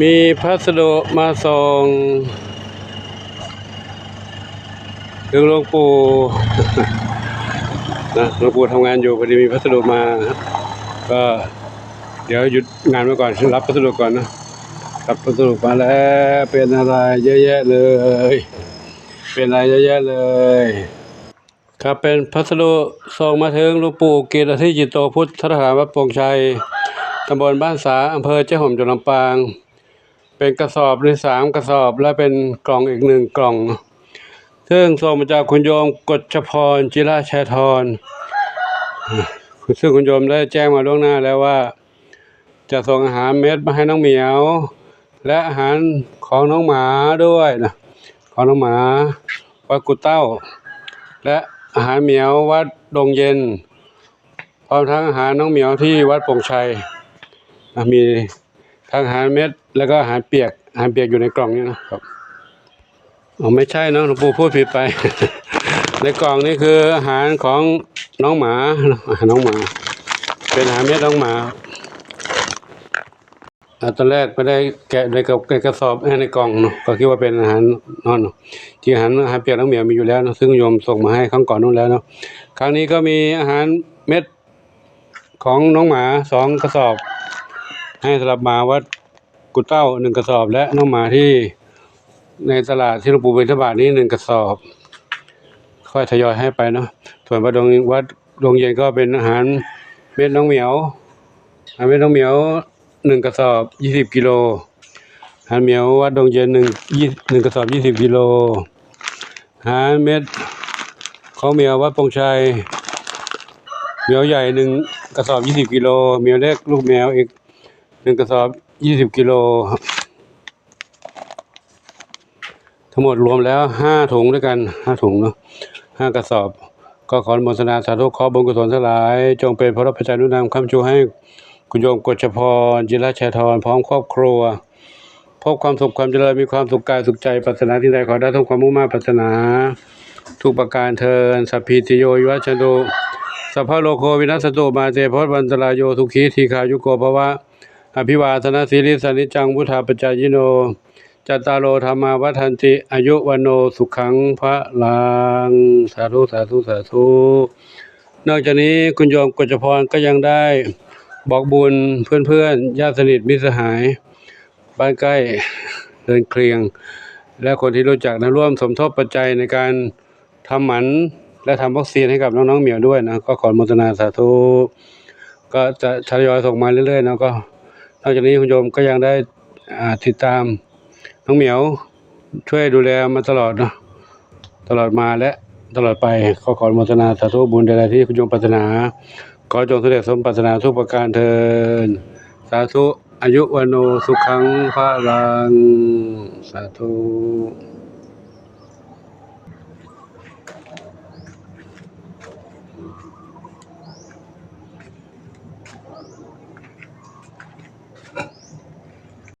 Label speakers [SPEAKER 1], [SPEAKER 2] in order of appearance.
[SPEAKER 1] มีพัสดุมาส่งถึงหลวงปู่นะหลวงปู่ทำงานอยู่พอดีมีพัสดุมาก็เดี๋ยวหยุดงานไว้ก่อนรับพัสดุก่อนนะรับพัสดุมาแล้วเป็นอะไรเยอะแยะเลย เป็นอะไรเยอะแยะเลย ครับเป็นพัสดุส่งมาถึงหลวงปู่เกตอธิจิตโตพุทธสถานวัดโปงชัยตำบลบ้านสาอำเภอเจ้าห่มจังหวัดลำปาง เป็นกระสอบหรือสามกระสอบ และเป็นกล่องอีกหนึ่งกล่อง ซึ่งส่งมาจากคุณโยมกฎชพรจิราชัยทรซึ่งคุณโยมได้แจ้งมาล่วงหน้าแล้วว่า จะส่งอาหารเม็ดมาให้น้องเหมียว และอาหารของน้องหมาด้วยนะของน้องหมาวัดกุเต้า และอาหารเหมียววัดดงเย็นพร้อมทั้งอาหารน้องเหมียวที่วัดปงชัยมี ทั้งอาหารเม็ดแล้วก็อาหารเปียกอาหารเปียกอยู่ในกล่องนี้นะครับอ๋อไม่ใช่เนอะหลวงปู่พูดผิดไป ในกล่องนี้คืออาหารของน้องหมาอาหารน้องหมา เป็นอาหารเม็ดน้องหมาตอนแรกไม่ได้แกะในกระในกระสอบเอ้ในกล่องเนาะก็คิดว่าเป็นอาหารนอนเนาะจริงอาหารอาหารเปียกน้องเหมียวมีอยู่แล้วเนะซึ่งโยมส่งมาให้ครั้งก่อนนู้นแล้วเนาะครั้งนี้ก็มีอาหารเม็ดของน้องหมาสองกระสอบ ให้สำหรับมาวัดกุเต้าหนึ่งกระสอบ และน้องหมาที่ในตลาดที่หลวงปู่บิณฑบาตนี้หนึ่งกระสอบ ค่อยทยอยให้ไปเนาะส่วนวัดดงวัดดงเย็นก็เป็นอาหารเม็ดน้องเหมียวอาหารเม็ดน้องเหมียวหนึ่งกระสอบยี่สิบกิโลอาหารเหมียววัดดงเย็นหนึ่งยี่หนึ่งกระสอบยี่สิบกิโลอาหารเม็ดของเหมียววัดปงชัยเหมียวใหญ่หนึ่งกระสอบยี่สิบกิโลเหมียวเล็กลูกแมวอีก หนึ่งกระสอบยี่สิบกิโลทั้งหมดรวมแล้วห้าถุงด้วยกันห้าถุงเนาะห้ากระสอบ ก็ขออนุโมทนาสาธุขอบุญกุศลทลาย จงเป็นพระรับประจานุนำคำชูให้คุณโยมกฎชพรจิรชัยทรพร้อมครอบครัว พบความสุขความเจริญมีความสุขกายสุขใจปรารถนาที่ใดขอได้ทุกความมุ่งมั่นปรารถนา ทุกประการเทินสัพพิติโยวิวัชชนโตสัพพะโลโควินัสตุมาเตพจวันตรายโยทุกขีทีขายุโกภวะ อภิวาทนาสีลิสานิจังพุทธาปจายโน จัตตารโลธรรมาวัฏันติ อายุวันโนสุขังพระลัง สาธุสาธุสาธุ นอกจากนี้คุณโยมกฤษพรก็ยังได้บอกบุญเพื่อนๆญาติสนิทมิตรสหาย บ้านใกล้เดินเคลียง และคนที่รู้จักนะร่วมสมทบปัจจัยในการทำหมันและทำวัคซีนให้กับน้องๆเหมียวด้วยนะก็ขอโมทนาสาธุก็จะทยอยส่งมาเรื่อยๆนะก็ นอกจากนี้คุณโยมก็ยังได้ติดตามน้องเหมียวช่วยดูแลมาตลอดเนาะตลอดมาและตลอดไปขอขอโมรนาสาธุบุญใดๆที่คุณโยมปรารถนา ขอจงสำเร็จสมปรารถนาทุกประการเทินสาธุอายุวันโนสุขังพระลังสาธุ